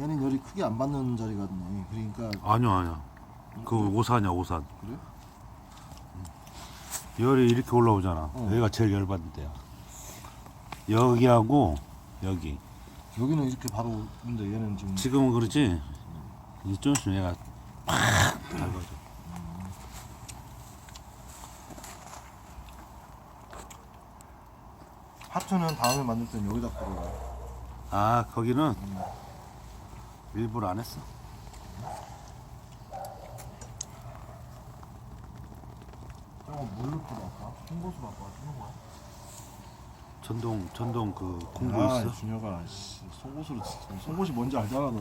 얘는 열이 크게 안 받는 자리 같네. 그러니까 아니야 아니야 그 오산이야 오산. 그래? 열이 이렇게 올라오잖아. 어. 여기가 제일 열받는 데야. 여기하고 여기. 여기는 이렇게 바로 오는데 얘는 지금 지금은 그렇지? 이제 좀 있으면 얘가 팍 달궈져. 하트는 다음에 만들 땐 여기다 뿌려. 아 거기는 일부러 안 했어 저거 뭘로 뿌려 아까? 홍보수 아까 쓰는 거야? 전동 전동 그 공구 아, 있어 준혁아, 씨, 속옷으로 진짜 속옷이 뭔지 알잖아 너.